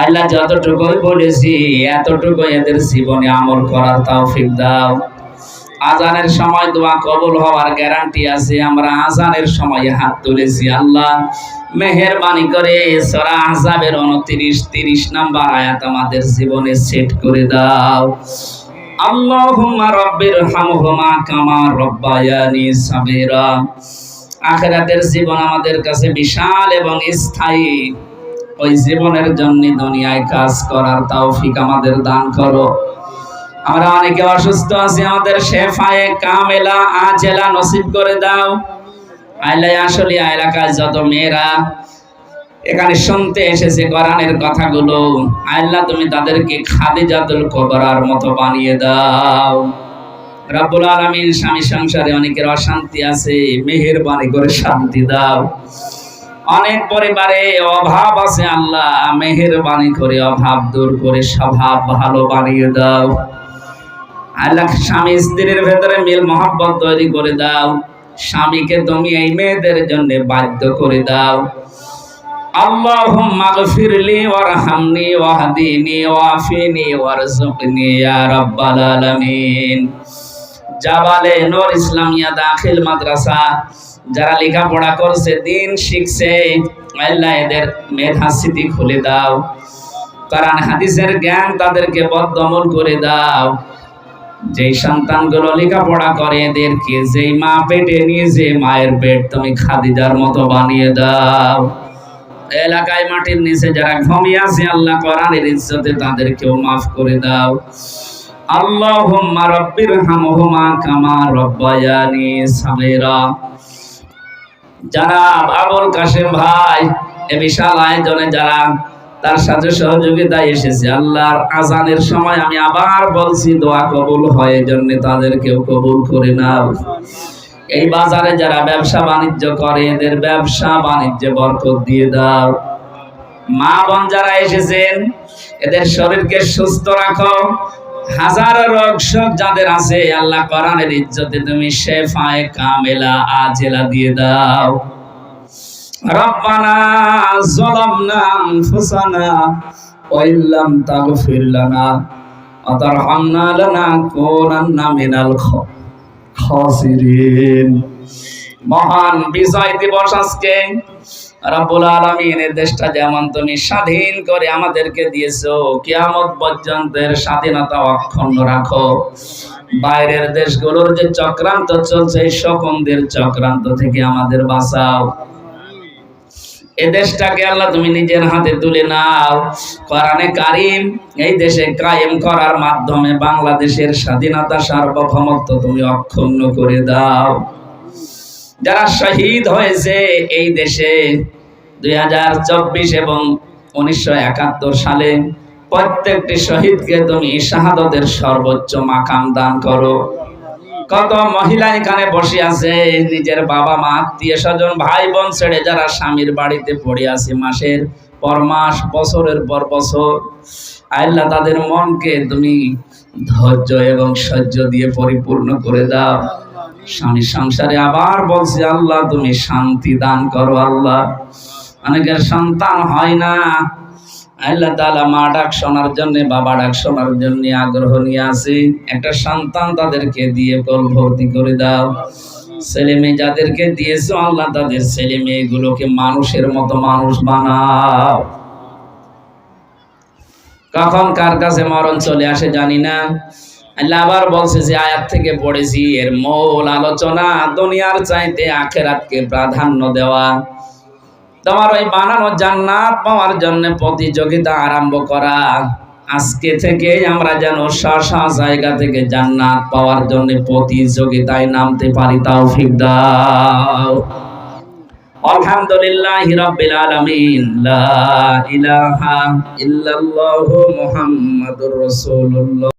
আল্লাহ যতটুকুই বলেছি এতটুকু এদের জীবনে আমল করার তৌফিক দাও। আজানের সময় দোয়া কবুল হওয়ার গ্যারান্টি আছে, আমরা আজানের সময় হাত তুলেছি আল্লাহ। মেহেরবানি করে সরা আজাবের উনত্রিশ, তিরিশ নাম্বার আয়াত আমাদের জীবনে সেট করে দাও। আল্লাহুম্মা রব্বির হামহুমা কামা রব্বায়ানি সাবিরা আখেরাতের জীবন আমাদের কাছে বিশাল এবং স্থায়ী। ওই জীবনের জন্য দুনিয়ায় কাজ করার তৌফিক আমাদের দান করো। আমরা অনেকে অসুস্থ আছি, আমাদের শেফায়ে কামেলা আজেলা নসিব করে দাও। আইলাই আসলে এলাকায় যত মেয়েরা এখানে শুনতে এসেছে কোরআনের কথাগুলো, আল্লাহ তুমি তাদেরকে খাদিজাতুল কবরার মতো বানিয়ে দাও। রাব্বুল আলামিন স্বামী সংসারে অনেকের অশান্তি আছে, মেহেরবানি করে শান্তি দাও। অনেক পরিবারে অভাব আছে আল্লাহ, মেহেরবানি করে অভাব দূর করে স্বভাব ভালো বানিয়ে দাও। আল্লাহ স্বামী স্ত্রীর ভেতরে মিল মহব্বত তৈরি করে দাও। স্বামীকে তুমি এই মেয়েদের জন্য বাধ্য করে দাও। আলামিন। জাবালে নূর ইসলামিয়া দাখিল মাদ্রাসা। যারা লেখাপড়া করছে, দিন শিখছে, আল্লাহ এদের মেধা স্মৃতি খুলে দাও। কোরআন, হাদিসের জ্ঞান তাদেরকে বদ্ধমূল করে দাও। যেই সন্তানগুলো লেখাপড়া করে, এদেরকে যেই মা পেটে নিয়ে যে মায়ের পেট তুমি খাদিদার মতো বানিয়ে দাও। এলাকায় মাটির নিচে যারা ঘুমিয়ে আছে, আল্লাহ কোরআনের ইজ্জতে তাদেরকেও মাফ করে দাও। আল্লাহুম্মা কামা সাগীরা। যারা আবুল ভাই বিশাল আয়োজনে যারা তার সাথে সহযোগিতায় এসেছে, আল্লাহর আজানের সময় আমি আবার বলছি, দোয়া কবুল হয় জন্য তাদেরকেও কবুল করে নাও। এই বাজারে যারা ব্যবসা বাণিজ্য করে, এদের ব্যবসা বাণিজ্যে বরকত দিয়ে দাও। মা বোন যারা এসেছেন, এদের শরীরকে সুস্থ রাখো হাজার রোগ শোক যাদের আছে, আল্লাহ কোরআনের ইজ্জতে তুমি শেফায়ে কামেলা আজেলা দিয়ে দাও। রব্বানা যালামনা আনফুসানা ওয়া ইল্লাম তাগফির লানা ওয়া তারহামনা লানাকুনান্না মিনাল খাসিরিন। মহান বিজয় দিবস আজকে। রাব্বুল আলামিনের দেশটা যেমন তুমি স্বাধীন করে আমাদেরকে দিয়েছ, কিয়ামত পর্যন্তের স্বাধীনতা অক্ষুণ্ণ রাখো। বাইরের দেশগুলোর যে চক্রান্ত চলছে, এই শকুনদের চক্রান্ত থেকে আমাদের বাঁচাও। এ দেশটাকে আল্লাহ তুমি নিজের হাতে তুলে নাও। কোরআনে কারিম, এই দেশে কায়েম করার মাধ্যমে বাংলাদেশের স্বাধীনতা সার্বভৌমত্ব তুমি অক্ষুণ্ণ করে দাও। যারা শহীদ হয়েছে এই দেশে দুই হাজার চব্বিশ এবং উনিশশো একাত্তর সালে প্রত্যেকটি শহীদকে তুমি শাহাদতের সর্বোচ্চ মাকাম দান করো। কত মহিলা এখানে বসে আছে, নিজের বাবা মা, আত্মীয় স্বজন ভাই বোন ছেড়ে যারা স্বামীর বাড়িতে পড়ে আছে মাসের পর মাস, বছরের পর বছর, আল্লাহ তাদের মনকে তুমি ধৈর্য এবং সহ্য দিয়ে পরিপূর্ণ করে দাও। স্বামী সংসারে আবার বলছি, আল্লাহ, তুমি শান্তি দান করো, আল্লাহ। অনেকের সন্তান হয় না। আল্লাহ তাআলা মা ডাক শোনার জন্য, বাবা ডাক শোনার জন্য আগ্রহ নিয়ে আসে। একটা সন্তান তাদেরকে দিয়ে কল ভর্তি করে দাও। ছেলে মেয়ে যাদেরকে দিয়েছ, আল্লাহ তাদের ছেলে মেয়েগুলোকে মানুষের মতো মানুষ বানাও। কখন কার কাছে মরণ চলে আসে জানি না। আল্লাহ আবার বলছে যে, আয়াত থেকে পড়েছি, এর মূল আলোচনা দুনিয়ার চাইতে আখেরাতকে প্রাধান্য দেওয়া। তোমার ওই বানানো জান্নাত পাওয়ার জন্য প্রতিযোগিতা আরম্ভ করা। আজকে থেকে আমরা যেন শাসা জায়গা থেকে জান্নাত পাওয়ার জন্য প্রতিযোগিতায় নামতে পারি তাও দাও। আলহামদুলিল্লাহ রাব্বিল আলামিন। লা ইলাহা ইল্লাল্লাহু মুহাম্মাদুর রাসূলুল্লাহ।